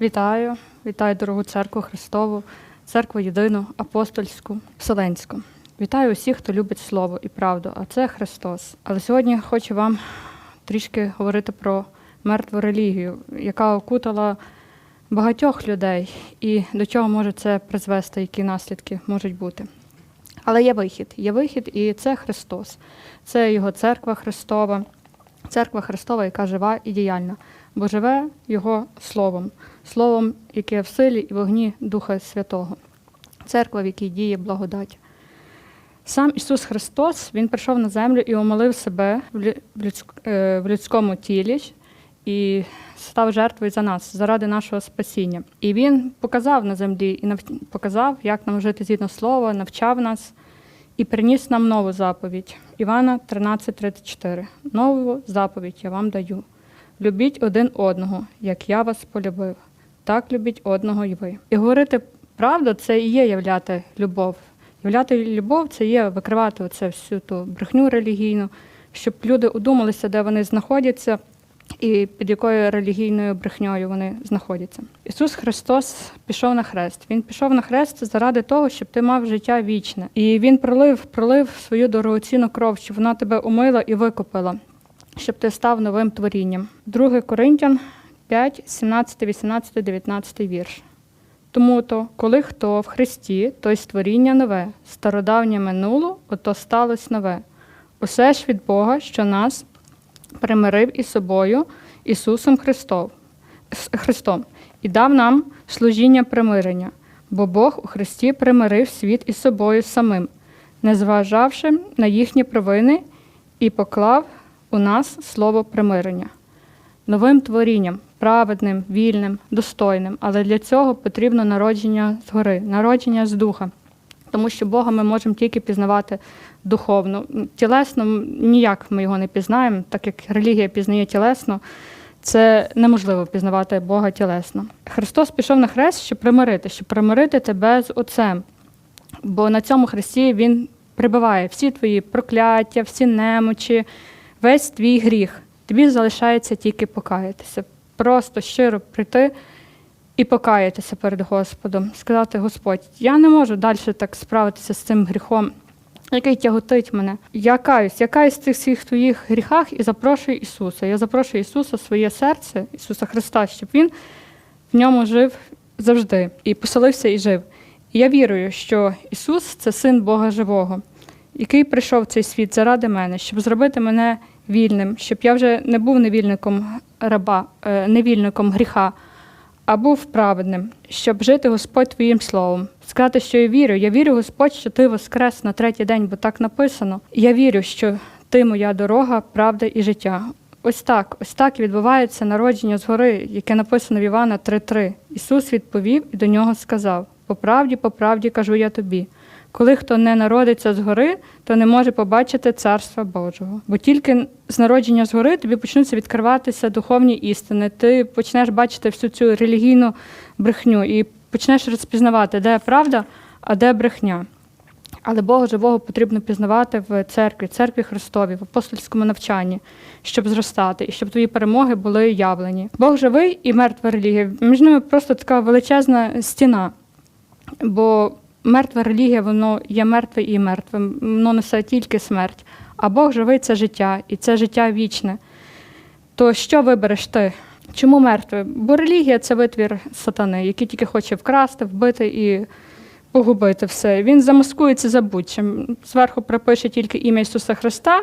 Вітаю, вітаю дорогу церкву Христову, церкву єдину, апостольську, вселенську. Вітаю усіх, хто любить слово і правду, а це Христос. Але сьогодні хочу вам трішки говорити про мертву релігію, яка окутала багатьох людей, і до чого може це призвести, які наслідки можуть бути. Але є вихід, є вихід, і це Христос. Це його церква Христова, церква Христова, яка жива і діяльна, бо живе Його словом, словом, яке в силі і вогні Духа Святого, церква, в якій діє благодать. Сам Ісус Христос Він прийшов на землю і омолив себе е, в людському тілі і став жертвою за нас, заради нашого спасіння. І Він показав на землі і показав, як нам жити згідно слова, навчав нас і приніс нам нову заповідь. Івана 13:34. Нову заповідь я вам даю. Любіть один одного, як я вас полюбив. Так любіть одного і ви. І говорити правду це і є являти любов. Являти любов це є викривати оце всю ту брехню релігійну, щоб люди удумалися, де вони знаходяться, і під якою релігійною брехньою вони знаходяться. Ісус Христос пішов на хрест. Він пішов на хрест заради того, щоб ти мав життя вічне. І Він пролив, пролив свою дорогоцінну кров, щоб вона тебе умила і викупила, щоб ти став новим творінням. 2 Коринтян 5, 17, 18, 19 вірш. Тому то, коли хто в Христі, то й створіння нове, стародавнє минуло, ото сталося нове. Усе ж від Бога, що нас примирив із собою Ісусом Христом, Христом і дав нам служіння примирення, бо Бог у Христі примирив світ із собою самим, не зважавши на їхні провини, і поклав у нас слово примирення новим творінням, праведним, вільним, достойним. Але для цього потрібно народження згори, народження з духа. Тому що Бога ми можемо тільки пізнавати духовно. Тілесно ніяк ми його не пізнаємо, так як релігія пізнає тілесно, це неможливо пізнавати Бога тілесно. Христос пішов на хрест, щоб примирити, щоб примирити тебе з Отцем. Бо на цьому хресті Він прибиває всі твої прокляття, всі немочі, весь твій гріх. Тобі залишається тільки покаятися. Просто щиро прийти і покаятися перед Господом, сказати: Господь, я не можу далі так справитися з цим гріхом, який тяготить мене. Я каюсь, я каюсь в цих всіх твоїх гріхах і запрошую Ісуса. Я запрошую Ісуса в своє серце, Ісуса Христа, щоб Він в ньому жив завжди і поселився і жив. І я вірую, що Ісус це син Бога живого, який прийшов в цей світ заради мене, щоб зробити мене вільним, щоб я вже не був невільником раба, е, невільником гріха, а був праведним, щоб жити Господь Твоїм словом. Сказати, що я вірю. Я вірю, Господь, що Ти воскрес на третій день, бо так написано. Я вірю, що Ти моя дорога, правда і життя. Ось так, ось так відбувається народження згори, яке написано в Івана 3.3. Ісус відповів і до нього сказав: По правді, по правді кажу я тобі. Коли хто не народиться згори, то не може побачити царства Божого. Бо тільки з народження згори тобі почнуться відкриватися духовні істини. Ти почнеш бачити всю цю релігійну брехню і почнеш розпізнавати, де правда, а де брехня. Але Бога живого потрібно пізнавати в церкві, церкві Христові, в апостольському навчанні, щоб зростати і щоб твої перемоги були явлені. Бог живий і мертва релігія. Між ними просто така величезна стіна. Бо мертва релігія, воно є мертве і мертвим, воно несе тільки смерть. А Бог живий це життя, і це життя вічне. То що вибереш ти? Чому мертве? Бо релігія це витвір сатани, який тільки хоче вкрасти, вбити і погубити все. Він замаскується за будь-чим. Зверху припише тільки ім'я Ісуса Христа,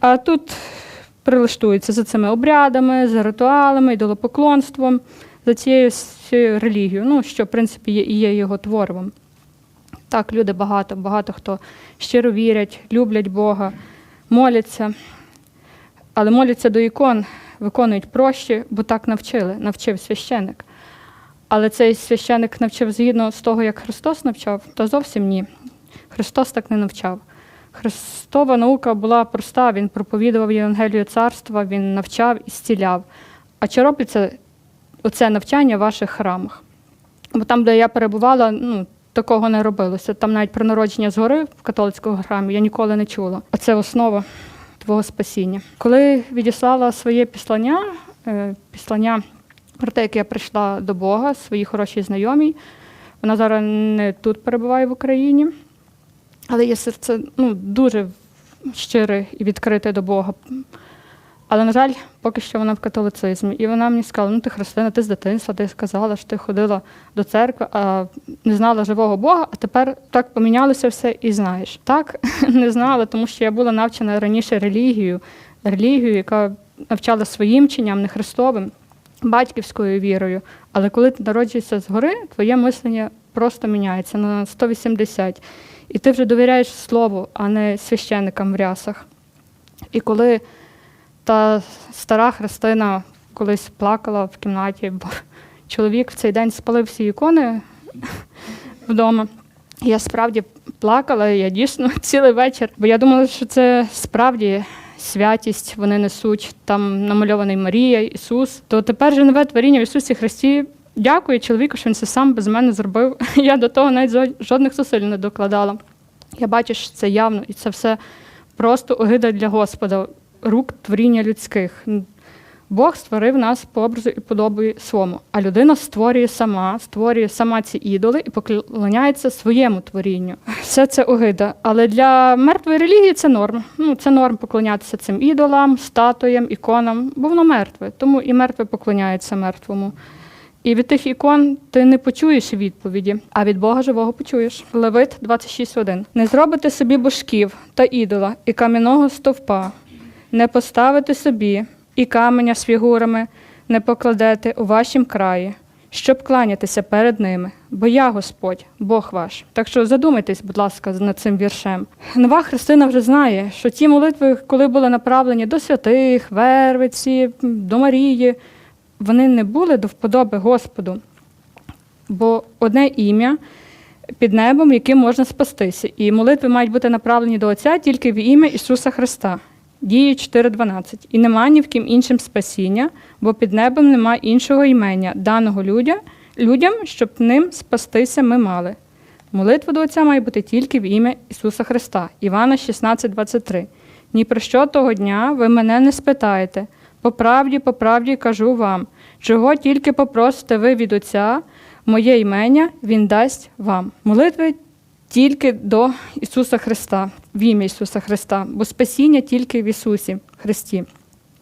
а тут прилаштується за цими обрядами, за ритуалами, ідолопоклонством, за цією релігією, ну, що, в принципі, є, і є його твором. Так, люди багато, багато хто щиро вірять, люблять Бога, моляться, але моляться до ікон, виконують прощі, бо так навчили, навчив священик. Але цей священик навчив згідно з того, як Христос навчав, то зовсім ні. Христос так не навчав. Христова наука була проста, він проповідував Євангелію царства, він навчав і зціляв. А чи робиться оце навчання в ваших храмах? Бо там, де я перебувала, ну, такого не робилося. Там навіть про народження згори в католицькому храмі я ніколи не чула. Оце основа твого спасіння. Коли відіслала своє післання, е, післання про те, як я прийшла до Бога, своїй хорошій знайомій. Вона зараз не тут перебуває в Україні, але є серце ну, дуже щире і відкрите до Бога. Але, на жаль, поки що вона в католицизмі. І вона мені сказала: ну ти христина, ти з дитинства, ти сказала, що ти ходила до церкви, а не знала живого Бога, а тепер так помінялося все і знаєш. Так, не знала, тому що я була навчена раніше релігією, релігією, яка навчала своїм чиням, не Христовим, батьківською вірою. Але коли ти народжуєшся згори, твоє мислення просто міняється на 180. І ти вже довіряєш слову, а не священникам в рясах. І коли та стара Христина колись плакала в кімнаті, бо чоловік в цей день спалив всі ікони вдома. Я справді плакала, я дійсно цілий вечір, бо я думала, що це справді святість вони несуть, там намальований Марія, Ісус. То тепер же нове творіння в Ісусі Христі. Дякую чоловіку, що він це сам без мене зробив. Я до того навіть жодних зусиль не докладала. Я бачу, що це явно, і це все просто огида для Господа, рук творіння людських. Бог створив нас по образу і подобі своєму, а людина створює сама, створює сама ці ідоли і поклоняється своєму творінню. Все це огида. Але для мертвої релігії це норм. Ну, це норм поклонятися цим ідолам, статуям, іконам, бо воно мертве. Тому і мертве поклоняється мертвому. І від тих ікон ти не почуєш відповіді, а від Бога живого почуєш. Левит 26.1. Не зробите собі божків та ідола і кам'яного стовпа, не поставите собі і каменя з фігурами не покладете у вашім краї, щоб кланятися перед ними, бо я Господь, Бог ваш. Так що задумайтесь, будь ласка, над цим віршем. Нова Христина вже знає, що ті молитви, коли були направлені до святих, Вервиці, до Марії, вони не були до вподоби Господу, бо одне ім'я під небом, яким можна спастися. І молитви мають бути направлені до Отця тільки в ім'я Ісуса Христа. Дії 4.12. І нема ні в ким іншим спасіння, бо під небом нема іншого імення, даного людям, людям, щоб ним спастися ми мали. Молитва до Отця має бути тільки в ім'я Ісуса Христа. Івана 16.23. Ні про що того дня ви мене не спитаєте. По правді, по правді кажу вам, чого тільки попросите ви від Отця, моє імення Він дасть вам. Молитви тільки до Ісуса Христа, в ім'я Ісуса Христа, бо спасіння тільки в Ісусі Христі.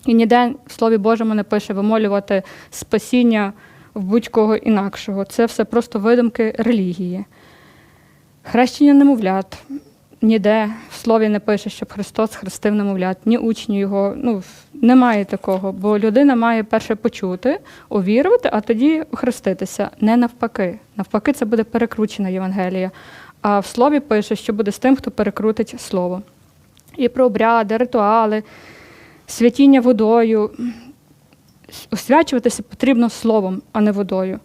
І ніде в Слові Божому не пише вимолювати спасіння в будь-кого інакшого. Це все просто видумки релігії. Хрещення немовлят. Ніде в слові не пише, щоб Христос хрестив немовлят, ні учні його. Ну, немає такого, бо людина має перше почути, увірувати, а тоді хреститися. Не навпаки. Навпаки, це буде перекручена Євангелія. А в слові пише, що буде з тим, хто перекрутить слово. І про обряди, ритуали, святіння водою. Освячуватися потрібно словом, а не водою.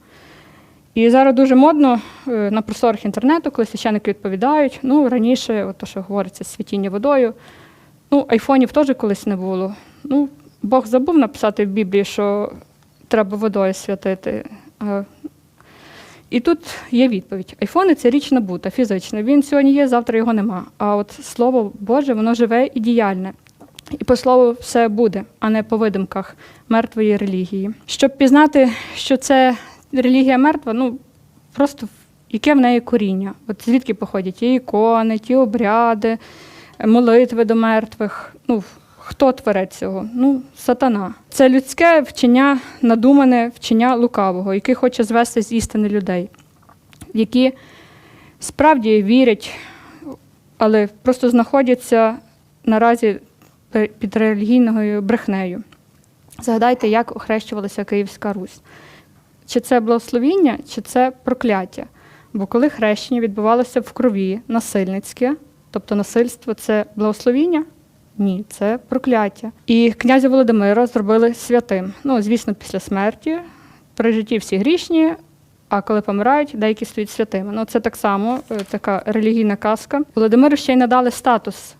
І зараз дуже модно е, на просторах інтернету, коли священники відповідають. Ну, раніше, от то, що говориться, святіння водою. Ну, айфонів теж колись не було. Ну, Бог забув написати в Біблії, що треба водою святити. І тут є відповідь: айфони це річ набута, фізична. Він сьогодні є, завтра його нема. А от слово Боже, воно живе і діяльне. І по слову все буде, а не по видимках мертвої релігії. Щоб пізнати, що це релігія мертва, ну просто яке в неї коріння? От звідки походять ті ікони, ті обряди, молитви до мертвих. Ну, хто творець цього? Ну, сатана. Це людське вчення, надумане вчення лукавого, який хоче звести з істини людей, які справді вірять, але просто знаходяться наразі під релігійною брехнею. Згадайте, як охрещувалася Київська Русь. Чи це благословіння, чи це прокляття? Бо коли хрещення відбувалося в крові насильницьке, тобто насильство це благословіння? Ні, це прокляття. І князя Володимира зробили святим. Ну, звісно, після смерті. При житті всі грішні, а коли помирають, деякі стають святими. Ну, це так само е, така релігійна казка. Володимиру ще й надали статус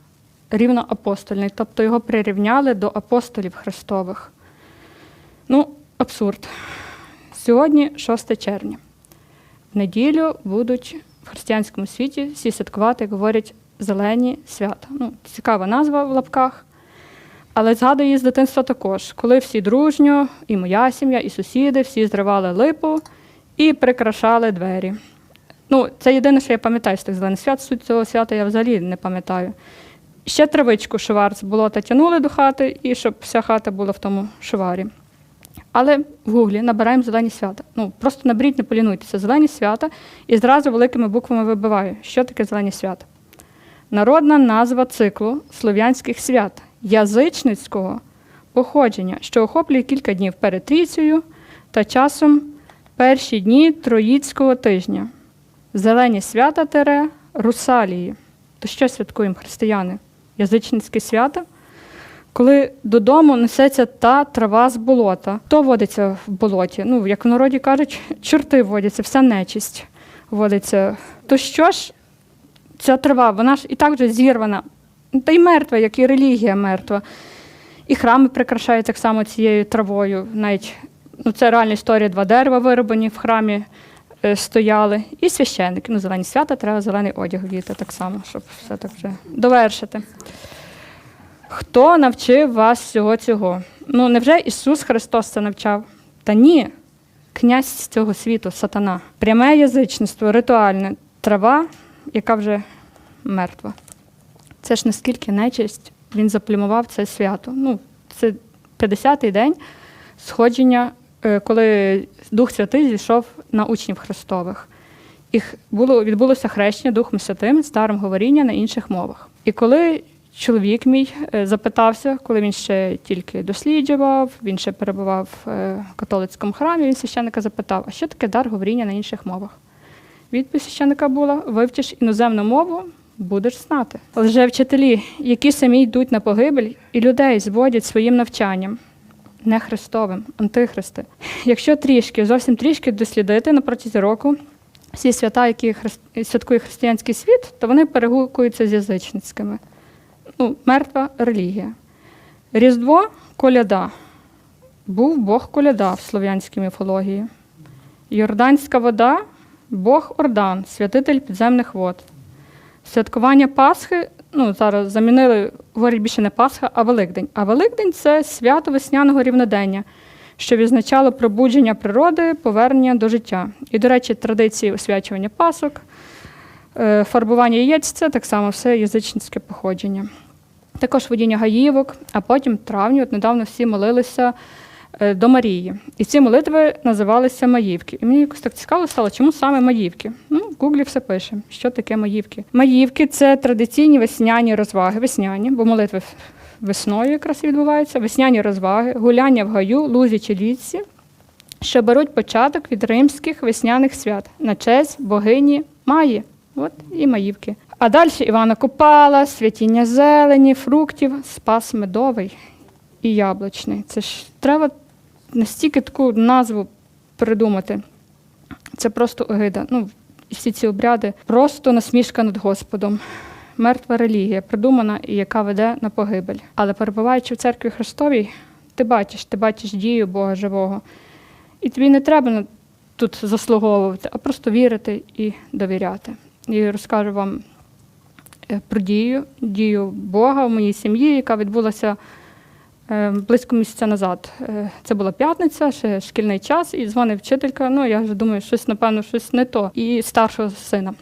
рівноапостольний, тобто його прирівняли до апостолів Христових. Ну, абсурд. Сьогодні 6 червня. В неділю будуть в християнському світі всі святкувати, говорять, зелені свята. Ну, цікава назва в лапках. Але згадую її з дитинства також, коли всі дружньо, і моя сім'я, і сусіди, всі зривали липу і прикрашали двері. Ну, це єдине, що я пам'ятаю з тих зелених свят. Суть цього свята я взагалі не пам'ятаю. Ще травичку шувар з болота тягнули до хати, і щоб вся хата була в тому шуварі. Але в гуглі набираємо зелені свята. Ну, просто наберіть, не полінуйтеся. Зелені свята і зразу великими буквами вибиваю, що таке зелені свята. Народна назва циклу слов'янських свят язичницького походження, що охоплює кілька днів перед трійцею та часом перші дні Троїцького тижня. Зелені свята тере русалії. То що святкуємо християни? Язичницькі свята? Коли додому несеться та трава з болота, хто водиться в болоті? Ну, як в народі кажуть, чорти водяться, вся нечисть водиться. То що ж ця трава, вона ж і так вже зірвана, та й мертва, як і релігія мертва. І храми прикрашають так само цією травою. Навіть ну, це реальна історія, два дерева вироблені в храмі е, стояли. І священники. Ну, зелені свята, треба зелений одяг вдіти так само, щоб все так вже довершити. Хто навчив вас всього цього? Ну, невже Ісус Христос це навчав? Та ні, князь цього світу, сатана. Пряме язичництво, ритуальне, трава, яка вже мертва. Це ж наскільки нечисть він заплюмував це свято. Ну, це 50-й день сходження, е, коли Дух Святий зійшов на учнів Христових. Їх було, відбулося хрещення Духом Святим з даром говоріння на інших мовах. І коли чоловік мій е, запитався, коли він ще тільки досліджував, він ще перебував е, в католицькому храмі, він священника запитав, а що таке дар говоріння на інших мовах? Відповідь священника була: вивчиш іноземну мову, будеш знати. Лжевчителі, які самі йдуть на погибель, і людей зводять своїм навчанням, не Христовим, антихристи. Якщо трішки, зовсім трішки дослідити на протязі року всі свята, які христ- святкує християнський світ, то вони перегукуються з язичницькими. Ну, мертва релігія. Різдво коляда. Був Бог коляда в слов'янській міфології. Йорданська вода Бог Ордан, святитель підземних вод. Святкування Пасхи, ну зараз замінили, говорять більше не Пасха, а Великдень. А Великдень це свято весняного рівнодення, що відзначало пробудження природи, повернення до життя. І, до речі, традиції освячування пасок, е, фарбування яєць це так само все язичницьке походження. Також водіння гаївок, а потім в травні, от недавно всі молилися до Марії. І ці молитви називалися Маївки. І мені якось так цікаво стало, чому саме Маївки? Ну, в Гуглі все пише, що таке Маївки. Маївки це традиційні весняні розваги, весняні, бо молитви весною якраз відбуваються, весняні розваги, гуляння в гаю, лузі чи лісі, що беруть початок від римських весняних свят на честь богині Маї. От і Маївки. А далі Івана Купала, святіння зелені, фруктів, спас медовий і яблучний. Це ж треба настільки таку назву придумати. Це просто огида. Ну, всі ці обряди просто насмішка над Господом. Мертва релігія, придумана і яка веде на погибель. Але перебуваючи в церкві Христовій, ти бачиш, ти бачиш дію Бога живого. І тобі не треба тут заслуговувати, а просто вірити і довіряти. І розкажу вам е, про дію, дію Бога в моїй сім'ї, яка відбулася близько місяця назад. Е, Це була п'ятниця, ще шкільний час, і дзвонить вчителька. Ну, я вже думаю, щось, напевно, щось не то. І старшого сина.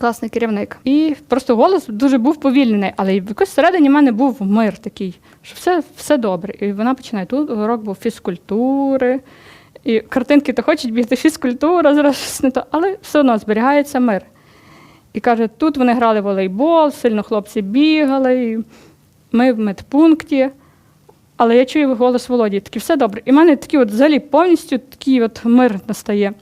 Класний керівник. І просто голос дуже був повільнений, але якось всередині мене був мир такий, що все, все добре. І вона починає. Тут урок був фізкультури, і картинки то хочуть бігти фізкультура, зараз щось не то, але все одно зберігається мир. І каже, тут вони грали в волейбол, сильно хлопці бігали, і ми в медпункті. Але я чую голос Володі, такий все добре. І в мене такий от взагалі повністю такий от мир настає.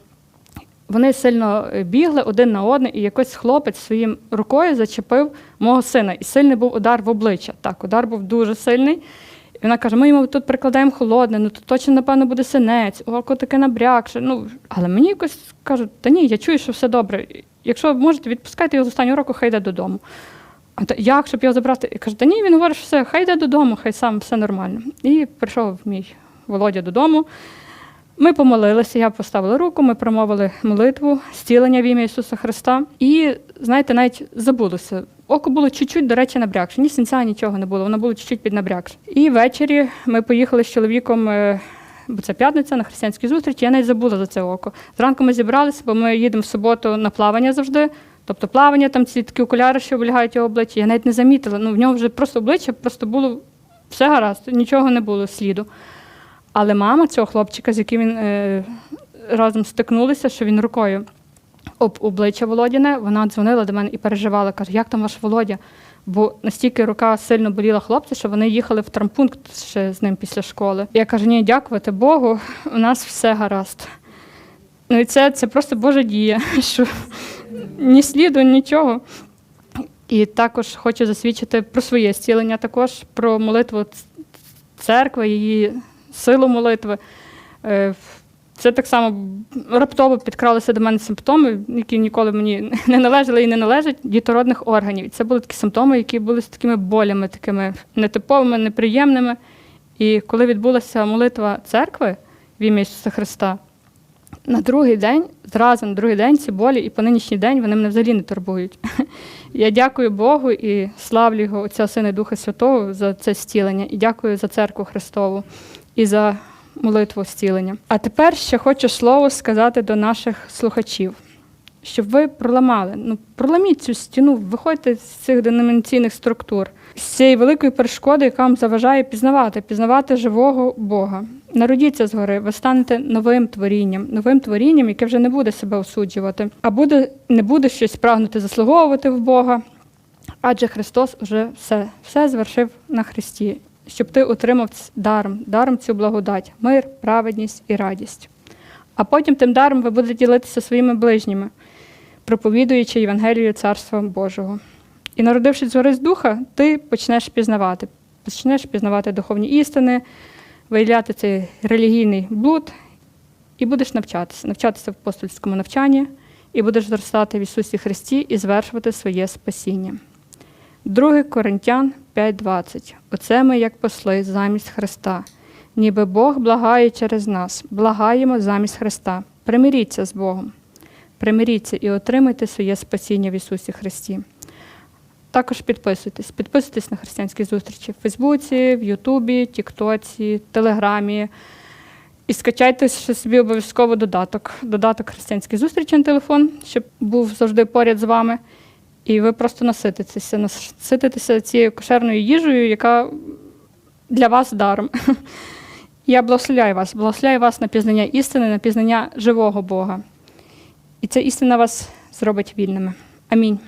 Вони сильно е, бігли один на один, і якось хлопець своїм рукою зачепив мого сина. І сильний був удар в обличчя. Так, удар був дуже сильний. І вона каже: ми йому тут прикладаємо холодне, ну тут точно, напевно, буде синець, око таке набрякше. Ну, але мені якось кажуть, та ні, я чую, що все добре. Якщо можете, відпускайте його з останнього року, хай йде додому. А та як, щоб його забрати? І каже, та ні, він говорить, що все, хай йде додому, хай сам все нормально. І прийшов мій Володя додому. Ми помолилися, я поставила руку, ми промовили молитву, зцілення в ім'я Ісуса Христа. І, знаєте, навіть забулося. Око було чуть-чуть, до речі, набрякше. Ні синця, нічого не було, воно було чуть-чуть піднабрякше. І ввечері ми поїхали з чоловіком, е, бо це п'ятниця, на християнській зустрічі. Я навіть забула за це око. Зранку ми зібралися, бо ми їдемо в суботу на плавання завжди. Тобто плавання, там ці такі окуляри, що облягають його обличчя. Я навіть не замітила. Ну, в нього вже просто обличчя просто було все гаразд, нічого не було сліду. Але мама цього хлопчика, з яким він е, разом стикнулися, що він рукою об обличчя Володіне, вона дзвонила до мене і переживала, каже, як там ваш Володя? Бо настільки рука сильно боліла хлопця, що вони їхали в травмпункт ще з ним після школи. Я кажу, ні, дякувати Богу, у нас все гаразд. Ну і це, це просто Божа дія, що ні сліду, нічого. І також хочу засвідчити про своє зцілення, також про молитву церкви, її силу молитви. Е, Це так само раптово підкралися до мене симптоми, які ніколи мені не належали і не належать дітородних органів. Це були такі симптоми, які були з такими болями, такими нетиповими, неприємними. І коли відбулася молитва церкви в ім'я Ісуса Христа, на другий день, зразу на другий день ці болі і по нинішній день вони мене взагалі не турбують. Я дякую Богу і славлю його, Отця Сина і Духа Святого за це зцілення. І дякую за церкву Христову і за молитву зцілення. А тепер ще хочу слово сказати до наших слухачів, щоб ви проламали. Ну, проламіть цю стіну, виходьте з цих деномінаційних структур, з цієї великої перешкоди, яка вам заважає пізнавати, пізнавати живого Бога. Народіться згори, ви станете новим творінням, новим творінням, яке вже не буде себе осуджувати, а буде, не буде щось прагнути заслуговувати в Бога. Адже Христос уже все, все звершив на Христі, щоб ти отримав даром, даром цю благодать, мир, праведність і радість. А потім тим даром ви будете ділитися своїми ближніми, проповідуючи Євангелію Царства Божого. І народившись згори з духа, ти почнеш пізнавати, почнеш пізнавати духовні істини, виявляти цей релігійний блуд, і будеш навчатися, навчатися в апостольському навчанні, і будеш зростати в Ісусі Христі і звершувати своє спасіння. 2 Коринтян 5:20. Оце ми як посли замість Христа. Ніби Бог благає через нас, благаємо замість Христа. Примиріться з Богом. Примиріться і отримайте своє спасіння в Ісусі Христі. Також підписуйтесь. Підписуйтесь на християнські зустрічі в Фейсбуці, в Ютубі, Тіктоці, Телеграмі. І скачайте ще собі обов'язково додаток. Додаток християнські зустрічі на телефон, щоб був завжди поряд з вами. І ви просто насититеся, насититеся цією кошерною їжею, яка для вас даром. Я благословляю вас, благословляю вас на пізнання істини, на пізнання живого Бога. І ця істина вас зробить вільними. Амінь.